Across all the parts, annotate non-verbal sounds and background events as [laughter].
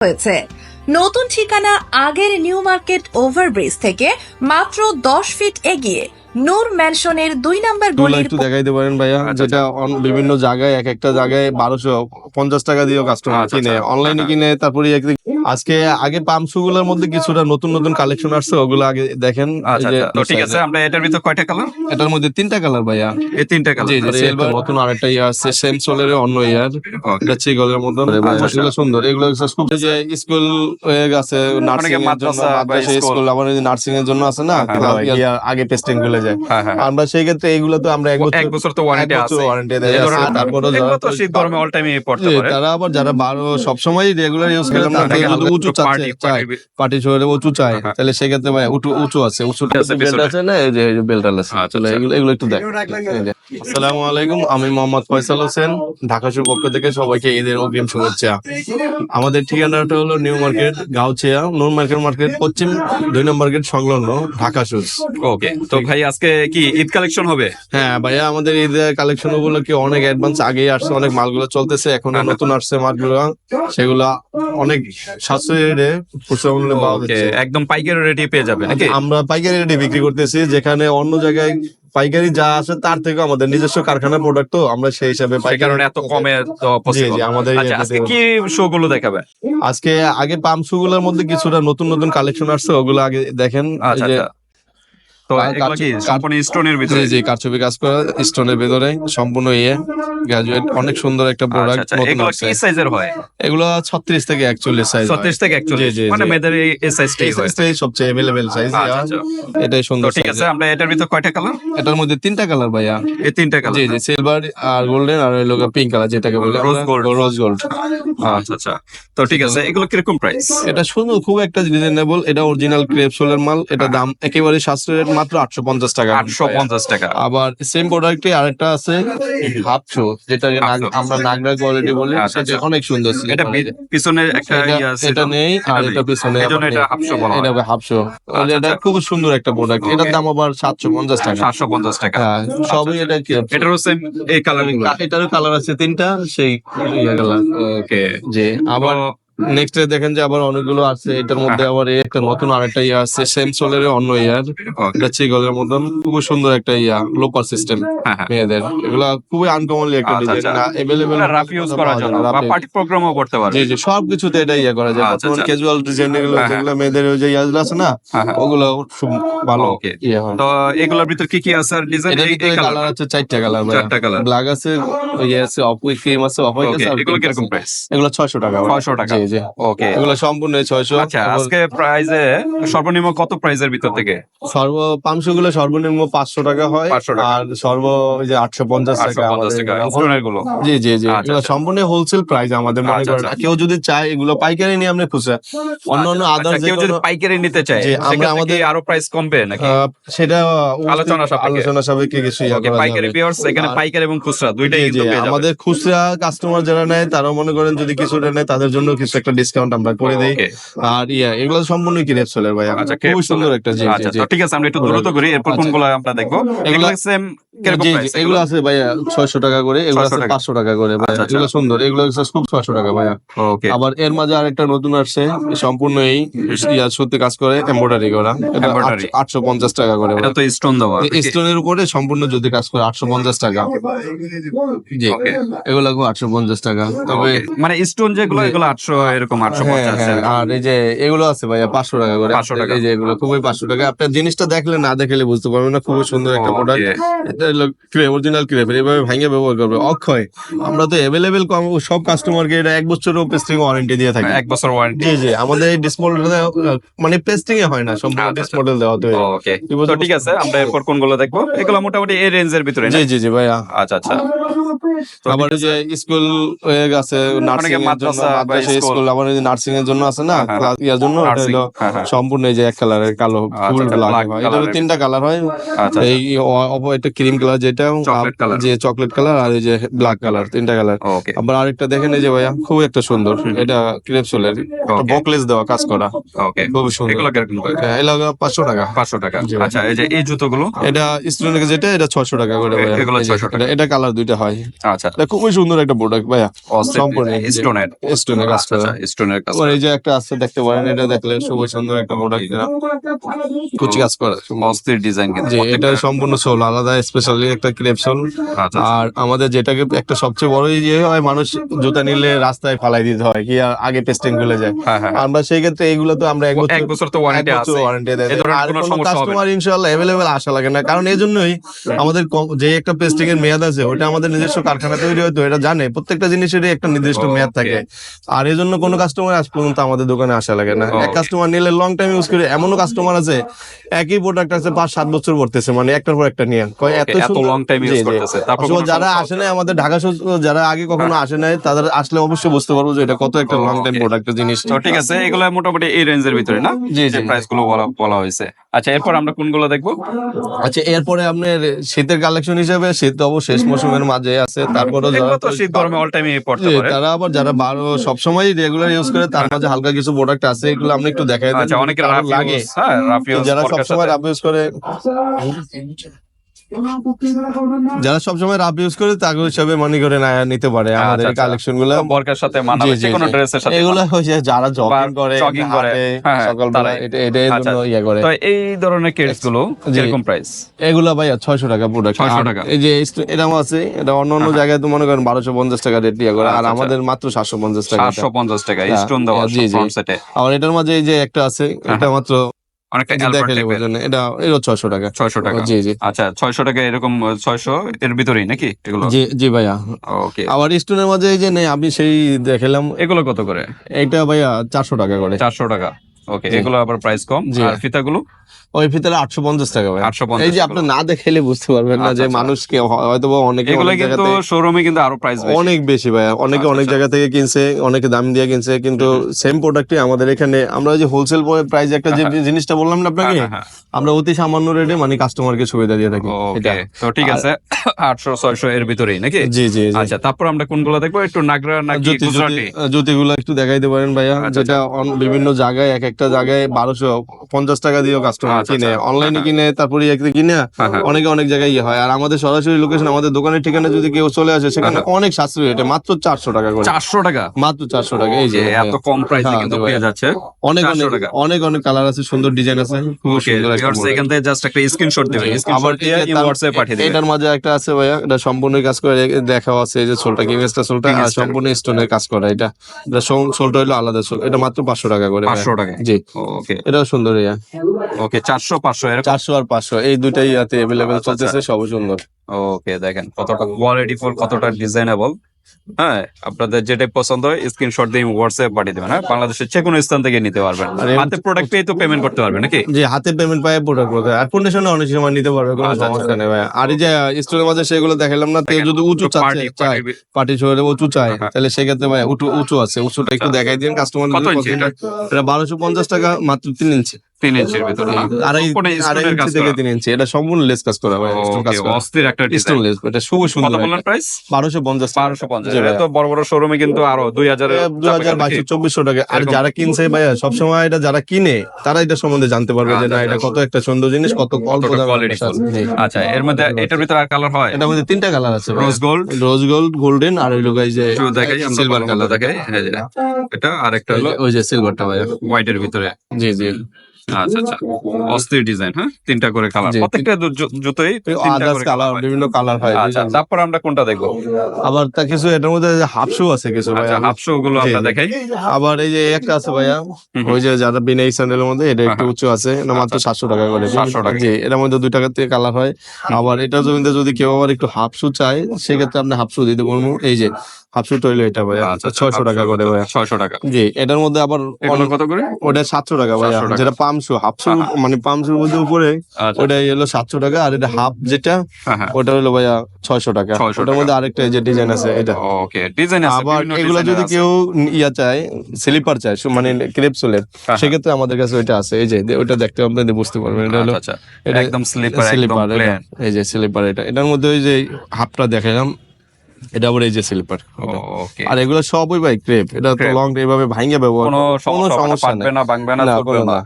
হয়েছে নতুন ঠিকানা আগের নিউ মার্কেট ওভারব্রিজ থেকে মাত্র দশ ফিট এগিয়ে নূর ম্যানশনের দুই নাম্বার গলির একটু দেখাইতে পারেন ভাইয়া আচ্ছা, যেটা অন- বিভিন্ন জায়গায় এক একটা জায়গায় বারোশো পঞ্চাশ টাকা দিয়েও কাস্টমার আচ্ছা, কিনে আচ্ছা। অনলাইনে কিনে তারপরে আজকে আগে পাম্পগুলোর মধ্যে কিছুটা নতুন নতুন কালেকশন আসছে ওগুলো আগে দেখেন আচ্ছা আচ্ছা, ঠিক আছে আমরা এটার ভিতর কয়টা কালার এটার মধ্যে তিনটা কালার ভাইয়া। এই তিনটা কালার সিলভার নতুন আরেকটা ইয়ে আসছে সেম সোলের অন্য ইয়ার এটা চিগলের মতন। আচ্ছা, এগুলো সুন্দর এগুলো খুব যে স্কুল হয়ে গেছে নার্সিং এর জন্য মাদ্রাসা স্কুল। আবার নার্সিং এর জন্য আছে না হ্যাঁ। ইয়ার আগে টেস্টিংগুলো যায়। হ্যাঁ হ্যাঁ। আমরা সেই ক্ষেত্রে এগুলো তো আমরা এক বছর এক বছর তো ওয়ারেন্টি আছে। warranty দেয়। তারপরে যারা তো শীত গরমে অল টাইমে পড়তে পারে। তারা আবার যারা বারো সবসময় রেগুলার ইউজ করে তারা উঁচু party- পার্টি শহরে উঁচু চায় হ্যাঁ। তাহলে সেক্ষেত্রে ভাই উঁচু উঁচু আছে উঁচু আছে বেল্ট আছে না? এই যে এই আছে। আচ্ছা, চলে আচ্ছা। এগুলো এগুলো একটু দেখ। আসসালামু আলাইকুম আমি মোহাম্মদ ফয়সাল হোসেন ঢাকা শুর পক্ষ থেকে সবাইকে ঈদের অগ্রিম শুভেচ্ছা। আমাদের ঠিকানাটা হলো new market Gausia new market market পশ্চিম দুই নম্বর গেট সংলগ্ন ঢাকা শুজ ওকে তো ভাই আজকে কি ঈদ কালেকশন হবে? হ্যাঁ ভাইয়া আমাদের ঈদের কালেকশনগুলো কি অনেক অ্যাডভান্স আগেই আসছে অনেক মালগুলো চলতেছে এখন নতুন আসছে মালগুলো। সেগুলা অনেক সাশ্রয়ী রেটে খুচরা মূল্যে পাওয়া যাচ্ছে একদম পাইকারি রেটে পেয়ে যাবে নাকি? আমরা পাইকারি রেটে বিক্রি করতেছি যেখানে অন্য জায়গায় পাইকারি যা আছে তার থেকে আমাদের নিজস্ব কারখানার প্রোডাক্ট তো আমরা সেই হিসাবে কারণে এত কমে আমাদের আচ্ছা আজকে কি শো গুলো দেখাবে আজকে আগে পাম্প শো গুলোর মধ্যে কিছুটা নতুন নতুন কালেকশন আসছে ওগুলো আগে দেখেন আচ্ছা। তো এগুলো কি সম্পূর্ণ স্টোনের ভিতরে। জি কারচুপি কাজ করা স্টোনের ভেতরে সম্পূর্ণ ইয়ে গ্রাজুয়েট অনেক সুন্দর একটা প্রোডাক্ট এগুলো কি সাইজের হয়? এগুলো ছত্রিশ থেকে একচল্লিশ সাইজ ছত্রিশ থেকে একচল্লিশ। জি, জি, মানে মেয়েদের এই- এই সাইজটাই হয়। সাইজটাই সবচেয়ে অ্যাভেলেবেল সাইজ এটাই সুন্দর ঠিক আছে আমরা এটার ভিতর কয়টা কালার এটার মধ্যে তিনটা কালার ভাইয়া। এই তিনটা কালার জি জি সিলভার আর গোল্ডেন আর হলো পিঙ্ক কালার যেটাকে বলে. রোজ গোল্ড আচ্ছা আচ্ছা। তো ঠিক আছে এগুলো কীরকম প্রাইস এটা খুব একটা রিজনেবল এটা অরিজিনাল ক্রেপ সোলের মাল এটা দাম একেবারে সাশ্রয় rate মাত্র আটশো পঞ্চাশ টাকা আটশো পঞ্চাশ টাকা। আবার সেম প্রোডাক্টে আরেকটা আছে শো যেটা। আমরা নাগরা কোয়ালিটি বলি আচ্ছা, সেটা আচ্ছা। অনেক সুন্দর এটা বি- পিছনে একটা এটা- ইয়ে এটা নেই আর এটা এটা পিছনে জন্য এটা হাফশো বলা এটা আচ্ছা, এটা আচ্ছা। খুব সুন্দর একটা প্রোডাক্ট এটার দাম আবার সাতশো পঞ্চাশ টাকা। সাতশো পঞ্চাশ টাকা। হ্যাঁ সবই এটা কি? এটারও সেম এই কালারিং এটারও কালার আছে তিনটা সেই কালার ওকে যে আবার নেক্সট দেখেন যে আবার অনেকগুলো আছে এটার মধ্যে। আবার এই একটা নতুন আরেকটা ইয়ে আছে সেম সোলের অন্য ইয়ার এটা চিগলের মতন খুব সুন্দর একটা ইয়া লোপার সিস্টেম মেয়েদের। এগুলা খুবই আনকমনলি একটা ডিজাইন আচ্ছা। রাফ ইউজ করার জন্য বা পার্টি প্রোগ্রামও করতে পারে জি জি সব কিছুতে এটা ইয়ে করা যায় আচ্ছা। ক্যাজুয়াল ডিজাইন এগুলো হ্যাঁ, হ্যাঁ। যেগুলো মেয়েদের ওই যে ইয়াগুলো আছে না হ্যাঁ ওগুলো খুব ভালো ইয়ে তো এগুলোর ভিতর কি কি আছে আর ডিজাইন এই কালার আছে চারটা কালার চারটা কালার ব্ল্যাক আছে ইয়ে আছে অফ উইথ ক্রিম আছে অফ হোয়াইট আছে। এগুলো কীরকম প্রাইস এগুলো 600 টাকা ভাই। 600 টাকা। জি ওকে এগুলো সম্পূর্ণ 600 আচ্ছা আজকে প্রাইজে সর্বনিম্ন কত প্রাইজের ভিতর থেকে সর্ব পাঁচশো গুলো সর্বনিম্ন পাঁচশো টাকা হয় আর সর্ব যে আটশো পঞ্চাশ টাকা গুলো জি জি জি আচ্ছা, এগুলো আচ্ছা। সম্পূর্ণ হোলসেল প্রাইস আমাদের মনে আচ্ছা, করেন। কেউ যদি চায় এগুলো পাইকারি নিয়ে আমরা খুচরা অন্য অন্য আদার্স কেউ যদি পাইকারি নিতে চায় আমরা আমাদের- আরও প্রাইস কমবে নাকি সেটা আলোচনা। আলোচনা সাপেক্ষে কিছু পাইকারি। এখানে পাইকারি এবং খুচরা দুইটাই আমাদের খুচরা কাস্টমার যারা নেয় তারা মনে করেন যদি কিছুটা নেয় তাদের জন্য কিছু একটা ডিসকাউন্ট আমরা করে দেই। আর ইয়া এগুলো সম্পূর্ণ কিনে চলে ভাই আচ্ছা crepe সুন্দর একটা জি জি, আচ্ছা ঠিক আছে আমরা একটু দ্রুত করি এরপর আচ্ছা। কোনগুলো আমরা দেখব? এগুলো এগুলা- সেম এগুলো? আছে ভাইয়া ছয়শো টাকা করে এগুলো আছে পাঁচশো টাকা করে ভাইয়া আচ্ছা, আচ্ছা। এগুলো সুন্দর এগুলো খুব ছয়শো টাকা ভাইয়া। আবার এর মাঝে আরেকটা নতুন আসছে সম্পূর্ণ এই সত্যি কাজ করে এমব্রয়ডারি করা। আটশো পঞ্চাশ টাকা করে এটা তো স্টোন দেওয়া। স্টোনের উপরে সম্পূর্ণ যদি কাজ করে আটশো পঞ্চাশ টাকা। জি. এগুলো আটশো পঞ্চাশ টাকা। তবে মানে স্টোন যেগুলো এগুলো আটশো এরকম আটশো হ্যাঁ, পঞ্চাশ হ্যাঁ, আর এই যে এগুলো আছে ভাইয়া পাঁচশো টাকা করে। 500 টাকা। এই যে এগুলো খুবই পাঁচশো টাকা। আপনার জিনিসটা দেখলে না দেখলে বুঝতে পারবেন না খুবই সুন্দর একটা প্রোডাক্ট অরিজিনাল ক্রেপের এভাবে ভাঙে ব্যবহার করবে? অক্ষয় আমরা তো অ্যাভেলেবেল সব কাস্টমারকে এটা এক বছরের পেস্টিং ওয়ারেন্টি দিয়ে থাকি। এক বছর ওয়ারেন্টি জি জি আমাদের এই ডিসমডেল মানে পেস্টিং এ হয় না সম্পূর্ণ আচ্ছা, আচ্ছা। দেওয়া তো ওকে তো ঠিক আছে আমরা এরপর কোনগুলো দেখব? এগুলো মোটামুটি এই রেঞ্জের ভিতরে জি জি জি ভাইয়া। আচ্ছা আচ্ছা। আবার যে স্কুল হয়ে গেছে নার্সিং এর জন্য মাদ্রাসা স্কুল। স্কুল। আবার যে নার্সিং এর জন্য আছে না হ্যাঁ, হ্যাঁ। ক্লাস ইয়ার জন্য হলো হ্যাঁ। সম্পূর্ণ এই যে এক কালারের কালো আচ্ছা, ফুল আচ্ছা, এটা তিনটা কালার হয়। আচ্ছা এই একটা ক্রিম কালার যেটা যে চকলেট কালার আর এই যে ব্ল্যাক কালার তিনটা কালার আবার আরেকটা দেখেন এই যে ভাইয়া খুব একটা সুন্দর। এটা ক্রেপসোলের. বকলেস দেওয়া কাজ করা। খুব সুন্দর। এগুলো পাঁচশো টাকা। পাঁচশো টাকা। আচ্ছা এই যে এই জুতোগুলো? এটা স্টুডেন্ট যেটা এটা ছশো টাকা করে এগুলো এই যে 600 টাকা। এটা- এটা কালার দুইটা হয়। আচ্ছা এটা খুবই সুন্দর একটা প্রোডাক্ট ভাইয়া সম্পূর্ণ স্টোনের স্টোনের কাজ আচ্ছা করা স্টোনের কাজ আবার এই যে একটা আছে দেখতে পারেন এটা দেখলে খুবই সুন্দর একটা প্রোডাক্ট কুচি কাজ করা অস্থির ডিজাইন কিন্তু যে এটা সম্পূর্ণ সোল আলাদা স্পেশালি একটা ক্রেপ সোল আচ্ছা আর আমাদের যেটাকে একটা সবচেয়ে বড় ইয়ে হয় মানুষ জুতা নিলে রাস্তায় ফালাই দিতে হয় কি আর আগে টেস্টিং গুলো যায় হ্যাঁ হ্যাঁ আমরা সেই ক্ষেত্রে এইগুলো তো আমরা এক বছর এক বছর তো ওয়ারেন্টি আছে ওয়ারেন্টি দেয় এ ধরনের আর কোনো কোনো সমস্যা হবে না। কাস্টমার ইনশাআল্লাহ अवेलेबल আসা লাগে না কারণ এই জন্যই আমাদের কম- যে একটা পেস্টিং এর মেয়াদ আছে ওটা আমাদের নিজস্ব কারখানা তৈরি হয়তো এটা জানে। প্রত্যেকটা জিনিসেরই একটা নির্দিষ্ট মেয়াদ থাকে। আর এই জন্য কোনো কাস্টমার আজ পর্যন্ত আমাদের দোকানে আসা লাগে না। এক কাস্টমার নিলে লং টাইম ইউজ করে এমনও কাস্টমার আছে একই প্রোডাক্ট আছে পাঁচ সাত বছর পড়তেছে মানে একটার পর একটা নিয়ে কয় এত Okay, এত সুন্দর- long time use জি, জি। করতেছে। তারপর আসলে যারা আসে নাই আমাদের ঢাকা যারা আগে কখনো আসে নাই তাদের আসলে অবশ্যই বুঝতে পারব যে এটা কত একটা লং টাইম প্রোডাক্ট জিনিস। তো ঠিক আছে এগুলো মোটামুটি এই রেঞ্জের ভিতরে না? জি, জি। প্রাইসগুলো বলা বলা হয়েছে। আচ্ছা এরপর আমরা কোনগুলো দেখব? আচ্ছা এরপরে আপনার শীতের কালেকশন হিসেবে শীত তো অবশ্য শেষ মৌসুমের মাঝে। আছে তারপরে তারা আবার যারা বারো সবসময় রেগুলার ইউজ করে তার মাঝে হালকা কিছু প্রোডাক্ট আছে এগুলো আমরা একটু দেখাই আচ্ছা অনেকের লাগে। ইউজ হ্যাঁ যারা সবসময় রাফ ইউজ করে যারা সবসময় রাফ ইউজ করে তাকে হিসাবে মানি করে না নিতে পারে আমাদের আচ্ছা, আচ্ছা। কালেকশনগুলো বরকার সাথে মানাবে যে কোনো ড্রেসের সাথে এগুলো হচ্ছে যারা জগিং করে jogging করে, হাঁটে, হ্যাঁ, হ্যাঁ, সকালবেলা এটা এটার আচ্ছা। জন্য ইয়ে করে তো এই ধরনের কেটসগুলো জি। কীরকম প্রাইস এগুলা ভাইয়া ছয়শো টাকা প্রোডাক্ট 600 টাকা। এই যে এরকম আছে এটা অন্য অন্য জায়গায় তো মনে করেন বারোশো পঞ্চাশ টাকা রেট দিয়ে করে আর আচ্ছা, আচ্ছা। আমাদের মাত্র সাতশো পঞ্চাশ টাকা এটা। সাতশো পঞ্চাশ টাকা হ্যাঁ, স্টোন দেওয়া জি। ফ্রন্ট সেটে আর এটার মাঝে এই যে একটা আছে এটা মাত্র অনেকটা এটা এটা ছয়শো টাকা। ছয়শো টাকা। জি জি। আচ্ছা ছয়শো টাকা এরকম ছয়শো এর ভিতরেই নাকি এগুলো? জি জি ভাইয়া। ওকে আবার স্টোনের মাঝে যে নেই আমি সেই দেখালাম এগুলো কত করে? এটা ভাইয়া চারশো টাকা করে। চারশো টাকা। ওকে এগুলো আবার প্রাইস কম। আর ফিতাগুলো? ওই ভিতরে আটশো পঞ্চাশ টাকা ভাই। 850 এই যে আপনি না দেখাইলে বুঝতে পারবেন না আচ্ছা, যে আচ্ছা। মানুষকে হয়তো অনেকে এগুলো কিন্তু শোরুমে কিন্তু আরও প্রাইস বেশি। অনেক বেশি অনেকে আচ্ছা, অনেক আচ্ছা। জায়গা থেকে কিনছে অনেকে দাম দিয়ে কিনছে কিন্তু সেম প্রোডাক্টই আমাদের এখানে আমরা যে হোলসেল প্রাইস একটা যে হ্যাঁ। জিনিসটা বললাম না আপনাকে? হ্যাঁ, হ্যাঁ, আমরা অতি সামান্য রেটে মানে কাস্টমারকে সুবিধা দিয়ে থাকি। তো ঠিক আছে। [coughs] আটশো ছয়শো এর ভিতরেই নাকি? জি জি আচ্ছা তারপর আমরা কোনগুলো দেখব? একটু নাগরা গুজরাটি? জ্যোতিগুলো একটু দেখাইতে পারেন ভাইয়া আচ্ছা, যেটা বিভিন্ন জায়গায় এক একটা জায়গায় বারোশো পঞ্চাশ টাকা দিয়েও কাস্টমার আচ্ছা, কিনে। আচ্ছা। অনলাইনে হ্যাঁ, কিনে তারপরে কিনে হ্যাঁ, হ্যাঁ। অনেকে অনেক জায়গায় ইয়ে হয়। আর আমাদের সরাসরি লোকেশন আমাদের দোকানের ঠিকানা যদি কেউ চলে আসে সেখানে হ্যাঁ, অনেক সাশ্রয় রেটে মাত্র চারশো টাকা করে। চারশো টাকা? মাত্র চারশো টাকা এই যে। এত কম প্রাইসে কিন্তু পেয়ে যাচ্ছে। অনেক অনেক অনেক অনেক কালার আছে সুন্দর ডিজাইন আছে। খুব সুন্দর এখান থেকে জাস্ট একটা স্ক্রিনশট দিবেন। আবার হোয়াটসঅ্যাপে পাঠিয়ে দিবেন। এটার মাঝে একটা আছে ভাইয়া এটা সম্পূর্ণ কাজ করে দেখাও আছে এই যে সোলটা কিংস্টার সোলটা। সম্পূর্ণ স্টোনের কাজ করা এটা। এটা সোলটা হলো আলাদা সোল এটা মাত্র পাঁচশো টাকা করে। পাঁচশো টাকা জি। ওকে এটাও সুন্দর ইয়া। ওকে চারশো পাঁচশো এরকম? চারশো আর পাঁচশো এই দুটাই ইয়াতে অ্যাভেলেবেল আচ্ছা, চলতেছে সব সুন্দর। ওকে দেখেন কতটা কোয়ালিটি ফুল কতটা ডিজাইনেবল হ্যাঁ আপনাদের যেটাই পছন্দ হয় স্ক্রিনশট দিয়ে হোয়াটসঅ্যাপ পাঠিয়ে দেবেন হ্যাঁ? বাংলাদেশের যে কোনো স্থান থেকে নিতে পারবেন। হাতে প্রোডাক্ট পেয়ে তো পেমেন্ট করতে পারবেন নাকি? যে হাতে পেমেন্ট পায় প্রোডাক্ট করতে আর কন্ডিশনে অনেক সময় নিতে পারবে কোনো আচ্ছা, সমস্যা নেই ভাই। আর এই যে স্টোরের মাঝে সেগুলো দেখালাম না তেল যদি উঁচু চাচ্ছে পার্টি শহরে উঁচু চায় হ্যাঁ। তাহলে সেক্ষেত্রে ভাই উঁচু উঁচু আছে। উঁচুটা একটু আচ্ছা। দেখাই দিন কাস্টমার? এটা? বারোশো পঞ্চাশ টাকা মাত্র তিন ইঞ্চি তিন ইঞ্চির ভিতরে আড়াই আড়াই ইঞ্চি থেকে তিন ইঞ্চি এটা সম্পূর্ণ লেস কাজ করা ভাই স্টোন কাজ ওকে করা। অস্থির একটা স্টোন লেস এটা খুবই সুন্দর বললেন প্রাইস বারোশো পঞ্চাশ বারোশো পঞ্চাশ। তো বড় বড় শোরুমে কিন্তু আরও দুই হাজার দু হাজার বাইশশো চব্বিশশো টাকা। আর যারা কিনছে ভাইয়া সবসময় এটা যারা কিনে তারা এটা সম্বন্ধে জানতে পারবে যে না আচ্ছা, এটা আচ্ছা। কত একটা সুন্দর জিনিস কত অল্প কোয়ালিটি আচ্ছা এর মধ্যে এটার ভিতরে আর কালার হয়? এটার মধ্যে তিনটা কালার আছে rose gold rose gold golden আর যে একটু দেখাই সিলভার কালার কালার দেখাই। এটা আর একটা হলো ওই যে সিলভারটা ভাইয়া। হোয়াইটের ভিতরে। জি জি। আচ্ছা আচ্ছা। অস্থির ডিজাইন হ্যাঁ? তিনটা করে কালার প্রত্যেকটা জুতোই তিনটা করে কালার বিভিন্ন কালার হয় আচ্ছা তারপর আমরা কোনটা দেখব? আবার তা কিছু এটার মধ্যে হাফ শু আছে কিছু আচ্ছা ভাইয়া। হাফ শো গুলো আমরা দেখাই। আবার এই যে একটা আছে ভাইয়া। ওই যে যারা বিনা স্যান্ডেলের মধ্যে এটা একটু। উঁচু আছে এটা মাত্র সাতশো টাকা করে। 700 টাকা। জি এটার মধ্যে দুই টাকা থেকে কালার হয়। আবার এটা জমিতে যদি কেউ আবার একটু হাফ শু চায় সেক্ষেত্রে আপনি হাফ শু দিতে পারব এই যে হাফ শু টইলে এটা ভাইয়া। আচ্ছা ছয়শো টাকা করে ভাইয়া। ছয়শো টাকা। জি এটার মধ্যে আবার অনেক- কত করে? ওটা সাতশো টাকা ভাইয়া। যেটা পাম শু হাফ শু হ্যাঁ, মানে পামশুর মধ্যে উপরে আচ্ছা ওটা হলো সাতশো টাকা আর এটা হাফ যেটা হ্যাঁ হ্যাঁ। ওটা হলো ভাইয়া ছয়শো টাকা। ওটার মধ্যে আরেকটা যে ডিজাইন আছে এটা। ওকে ডিজাইন আছে আবার এগুলো যদি কেউ ইয়া চায় স্লিপার চায় মানে ক্রেপসোলের হ্যাঁ, সেক্ষেত্রে আমাদের কাছে ওইটা আছে। এই যে ওইটা দেখতে আপনাদের বুঝতে পারবেন এটা হলো আচ্ছা। আচ্ছা এটা একদম স্লিপার স্লিপার এই যে স্লিপার এটা। এটার মধ্যে ওই যে হাফটা দেখালাম এটা আবার এই যে স্লিপার আর এগুলো সবই ভাই ক্রেপ এটা তো। লং এইভাবে ভাঙে ব্যবহার কোনো সমস্যা না, নেই। না ভাঙবে না না, চলবে না। না।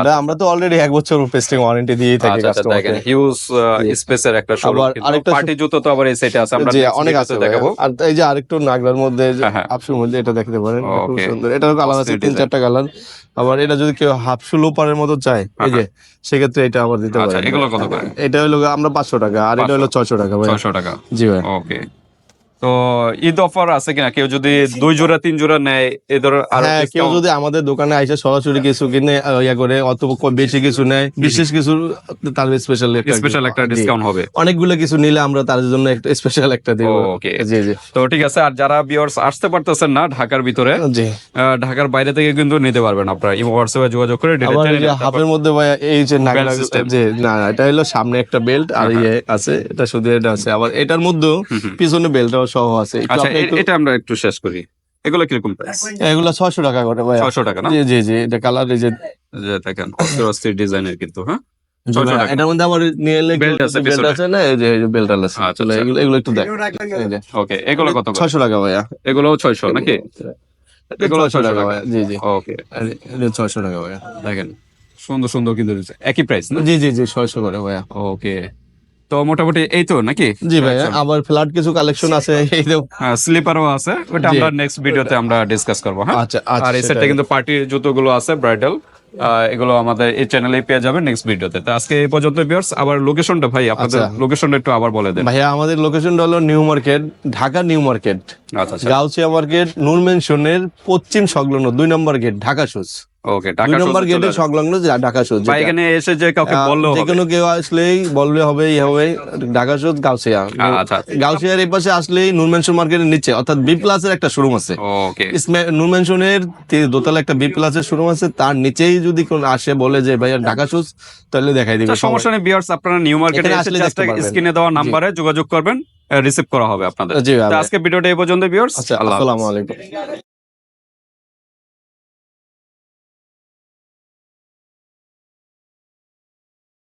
এটা আমরা তো অলরেডি এক বছর পেস্টিং ওয়ারেন্টি দিয়ে থাকি আচ্ছা আচ্ছা কাস্টমারকে হিউজ স্পেসের একটা শোরুম আবার আরেকটা পার্টি জুতো তো আবার এই সাইডে আছে আমরা অনেক আছে দেখাবো। আর এই যে আরেকটু নাগলার মধ্যে যে হ্যাঁ, হ্যাঁ। মধ্যে এটা দেখতে পারেন খুব. সুন্দর। এটারও কালার আছে তিন. চারটা কালার আবার এটা যদি কেউ হাফশু লোপারের মতো চায় এই যে সেক্ষেত্রে এটা আবার দিতে আচ্ছা পারেন। এগুলো কত করে? এটা হলো আমরা পাঁচশো টাকা আর এটা হলো ছয়শো টাকা ভাই। ছয়শো টাকা। জি ভাই। ওকে তো ঈদ অফার আছে কিনা? কেউ যদি দুই জোড়া তিন জোড়া নেয় এ ধরো আরও হ্যাঁ কেউ যদি আমাদের দোকানে আইসা সরাসরি কিছু কিনে ইয়া করে অথবা বেশি কিছু নেয় বিশেষ কিছু তার স্পেশাল একটা স্পেশাল একটা ডিসকাউন্ট হবে। অনেকগুলো কিছু নিলে আমরা তার জন্য একটা স্পেশাল একটা দেবো। ওকে জি জি। তো ঠিক আছে আর যারা বিয়ার্স আসতে পারতেছেন না ঢাকার ভিতরে জি। ঢাকার বাইরে থেকে কিন্তু নিতে পারবেন আপনারা। ইমো হোয়াটসঅ্যাপে যোগাযোগ করে হাফের মধ্যে ভাই এই যে। যে না এটা হলো সামনে একটা বেল্ট আর হ্যাঁ, ইয়ে আছে এটা শুধু এটা আছে। আবার এটার মধ্যেও। পিছনে বেল্টটাও সহ আছে। আচ্ছা এটা আমরা একটু শেষ করি। এগুলো কীরকম প্রাইস এগুলো ছয়শো টাকা করে ভাই ছয়শো টাকা না? জি জি জি এটা কালার এই যে দেখেন অস্থির অস্থির ডিজাইনের কিন্তু হ্যাঁ? জি 600 ভাই, টাকা। এটার মধ্যে আবার নিয়ে এলে Belt আছে বেল্ট আছে না? এই যে বেল্ট আছে। আচ্ছা, আচ্ছা। এগুলো এগুলো একটু দেখ। ওকে এগুলো কত টাকা ভাইয়া। এগুলো ছয়শো নাকি? এগুলো ছয়শো 600 টাকা। ভাইয়া। জি জি। ওকে এটা টাকা ভাইয়া। দেখেন সুন্দর সুন্দর কিন্তু। একই প্রাইস না? জি জি জি ছয়শো করে ভাইয়া। ওকে তো মোটামুটি এই তো নাকি? জি ভাইয়া আবার ফ্ল্যাট কিছু কালেকশন আছে এই তো। হ্যাঁ স্লিপারও আছে ওটা। আমরা নেক্সট ভিডিওতে আমরা ডিসকাস করব হ্যাঁ? আচ্ছা আচ্ছা আর এই সেটটা কিন্তু পার্টির জুতোগুলো আছে ব্রাইডাল এগুলো আমাদের এই চ্যানেলে পেয়ে যাবে নেক্সট ভিডিওতে তো আজকে এই পর্যন্ত ভিউয়ার্স আবার লোকেশনটা ভাই আপনাদের আচ্ছা। লোকেশনটা একটু আবার বলে দেন। ভাইয়া আমাদের লোকেশনটা হলো new market Dhaka new market আচ্ছা আচ্ছা। গাউছিয়া মার্কেট নূর মেনশনের পশ্চিম সংলগ্ন দুই number gate Dhaka shoes okay টাকা নম্বর গেটে সংলগ্ন ঢাকা সুজ বা এখানে এসে যে কাউকে বললেও যে হবে। কোনো কেউ আসলেই বললে হবে ই হবে ঢাকা সুজ গাউছিয়া আচ্ছা গাউছিয়ার এই পাশে আসলেই নূর মেনশন মার্কেটের নিচে অর্থাৎ বি প্লাসের একটা শোরুম আছে। ওকে ইসমে- নূর মেনশনের তি- দোতলা একটা বি প্লাসের শোরুম আছে তার নিচেই যদি কোন আসে বলে যে ভাইয়া ঢাকা সুজ তাহলে দেখাই দিবে আচ্ছা, সমস্যা নেই বিয়ার্স আপনারা নিউ মার্কেটে এসে আসলে জাস্ট স্ক্রিনে দেওয়া নাম্বারে যোগাযোগ করবেন রিসিভ করা হবে আপনাদের। আজকে ভিডিওটা এই পর্যন্ত বিয়ার্স আচ্ছা হাফেজ। আসসালামু আলাইকুম।